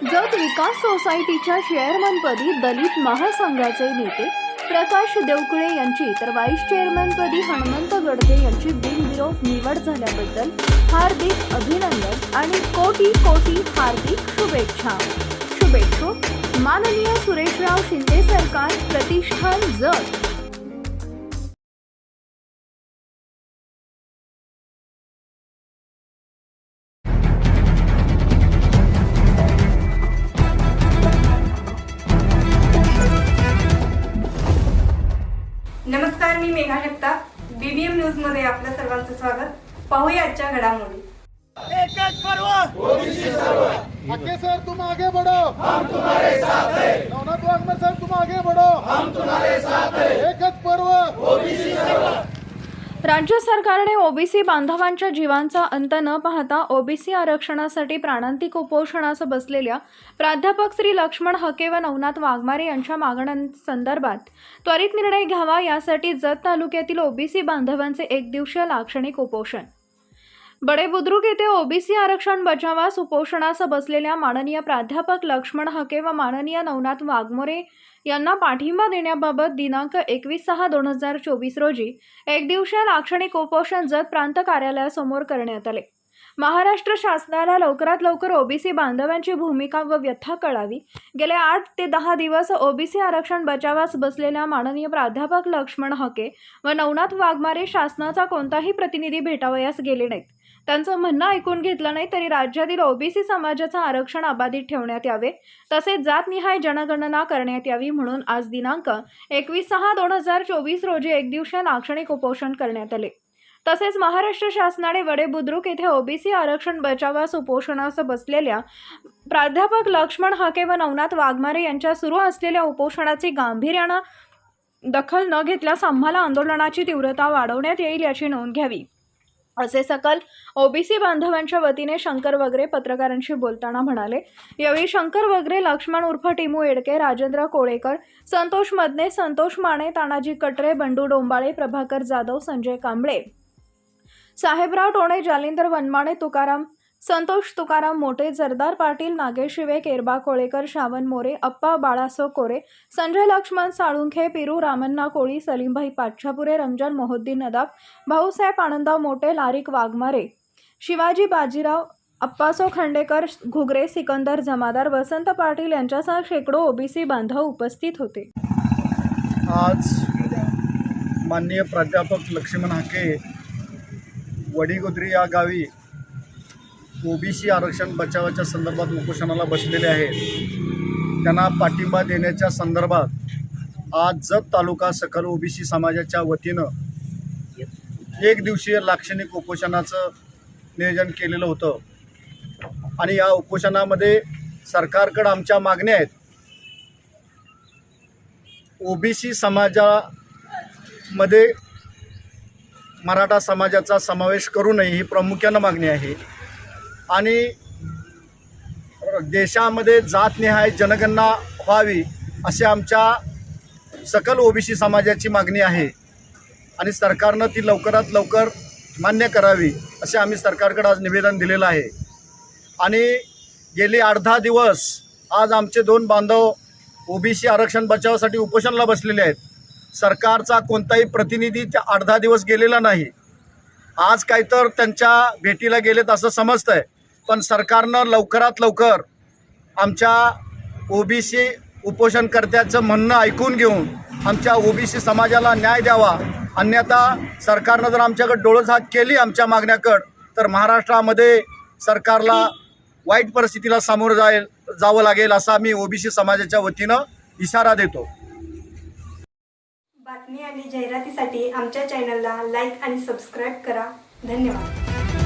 जत विकास सोसायटीच्या चेअरमनपदी दलित महासंघाचे नेते प्रकाश देवकुळे यांची तर व्हाईस चेअरमनपदी हनुमंत गडदे यांची बिनविरोध निवड झाल्याबद्दल हार्दिक अभिनंदन आणि कोटी कोटी हार्दिक शुभेच्छा. शुभेच्छो. माननीय सुरेशराव शिंदे सरकार प्रतिष्ठान जत नमस्कार मी मेघा जगताप. बीबीएम न्यूजमध्ये आपल्या सर्वांचं स्वागत. पाहूया आजच्या घडामोडी. आगे सर तुम आगे बढ़ो. हम तुम्हारे साथ हैं. वाघमर सर तुम आगे बढ़ो. हम तुम्हारे साथ हैं. एकच पर्व. राज्य सरकारने ओबीसी बांधवांच्या जीवांचा अंत न पाहता ओबीसी आरक्षणासाठी प्राणांतिक उपोषणास बसलेल्या प्राध्यापक श्री लक्ष्मण हके व नवनाथ वाघमारे यांच्या मागण्यांसंदर्भात त्वरित निर्णय घ्यावा यासाठी जत तालुक्यातील ओबीसी बांधवांचे एक दिवसीय लाक्षणिक उपोषण. बडे बुद्रुक येथे ओबीसी आरक्षण बचावास उपोषणास बसलेल्या माननीय प्राध्यापक लक्ष्मण हके व माननीय नवनाथ वाघमोरे यांना पाठिंबा देण्याबाबत दिनांक एकवीस सहा दोन हजार चोवीस रोजी एकदिवशीय लाक्षणिक उपोषण जत प्रांत कार्यालयासमोर करण्यात आले. महाराष्ट्र शासनाला लवकरात लवकर ओबीसी बांधवांची भूमिका व व्यथा कळावी. गेले आठ ते दहा दिवस ओबीसी आरक्षण बचावास बसलेल्या माननीय प्राध्यापक लक्ष्मण हके व नवनाथ वाघमारे शासनाचा कोणताही प्रतिनिधी भेटावयास गेले नाहीत. त्यांचं म्हणणं ऐकून घेतलं नाही तरी राज्यातील ओबीसी समाजाचं आरक्षण अबाधित ठेवण्यात यावे तसेच जातनिहाय जनगणना करण्यात यावी म्हणून आज दिनांक एकवीस सहा दोन हजार चोवीस रोजी एकदिवशीय लाक्षणिक उपोषण करण्यात आले. तसेच महाराष्ट्र शासनाने वडे बुद्रुक येथे ओबीसी आरक्षण बचावास उपोषणास बसलेल्या प्राध्यापक लक्ष्मण हाके व नवनाथ वाघमारे यांच्या सुरू असलेल्या उपोषणाची गांभीर्यानं दखल न घेतल्यास आम्हाला आंदोलनाची तीव्रता वाढवण्यात येईल याची नोंद घ्यावी. असे सकल ओबीसी बांधवांच्या वतीने शंकर वगैरे पत्रकारांशी बोलताना म्हणाले यावेळी शंकर वगैरे लक्ष्मण उर्फ टिमू एडके राजेंद्र कोळेकर संतोष मदने संतोष माने तानाजी कटरे बंडू डोंबाळे प्रभाकर जाधव संजय कांबळे साहेबराव टोणे जालिंदर वनमाणे तुकाराम संतोष तुकाराम मोठे जरदार पाटील नागेश शिवे केरबा कोळेकर श्रावण मोरे अप्पा बाळासो कोरे संजय लक्ष्मण साळुंखे पिरू रामण्णा कोळी सलीमभाई पाच्छापुरे रमजान मोहुद्दीन नदाब भाऊसाहेब आनंदराव मोठे लारिक वाघमारे शिवाजी बाजीराव अप्पासो खंडेकर घुगरे सिकंदर जमादार वसंत पाटील यांच्यासह शेकडो ओबीसी बांधव उपस्थित होते. आज माननीय प्राध्यापक लक्ष्मण हाके वडीगोद्री या गावी ओबीसी आरक्षण बचावाच्या संदर्भात उपोषणाला बसलेले आहेत त्यांना पाठिंबा देण्याच्या संदर्भात आज जत तालुका सकल ओबीसी समाजाच्या वतीनं एक दिवसीय लाक्षणिक उपोषणाचं नियोजन केलेलं होतं. आणि या उपोषणामध्ये सरकारकडं आमच्या मागण्या आहेत. ओबीसी समाजामध्ये मराठा समाजाचा समावेश करू नये ही प्रामुख्यानं मागणी आहे. आणि देशामध्ये जातनिहाय जनगणना व्हावी अशी आमच्या सकल ओबीसी समाजाची मागणी आहे. आणि सरकारनं ती लवकरात लवकर मान्य करावी असे आम्ही सरकारकडे आज निवेदन दिलेलं आहे. आणि गेली अर्धा दिवस आज आमचे दोन बांधव ओबीसी आरक्षण बचावासाठी उपोषणाला बसलेले आहेत. सरकारचा कोणताही प्रतिनिधी त्या अर्धा दिवस गेलेला नाही. आज काहीतर तर त्यांच्या भेटीला गेलेत असं समजतं आहे पण सरकारनं लवकरात लवकर आमच्या ओबीसी उपोषणकर्त्याचं म्हणणं ऐकून घेऊन आमच्या ओबीसी समाजाला न्याय द्यावा. अन्यथा सरकारनं जर आमच्याकडे डोळसहात केली आमच्या मागण्याकडं तर महाराष्ट्रामध्ये सरकारला वाईट परिस्थितीला सामोरं जाईल जावं लागेल असा मी ओबीसी समाजाच्या वतीनं इशारा देतो. बातमी आणि जाहिरातीसाठी आमच्या चॅनलला लाईक आणि सबस्क्राईब करा. धन्यवाद.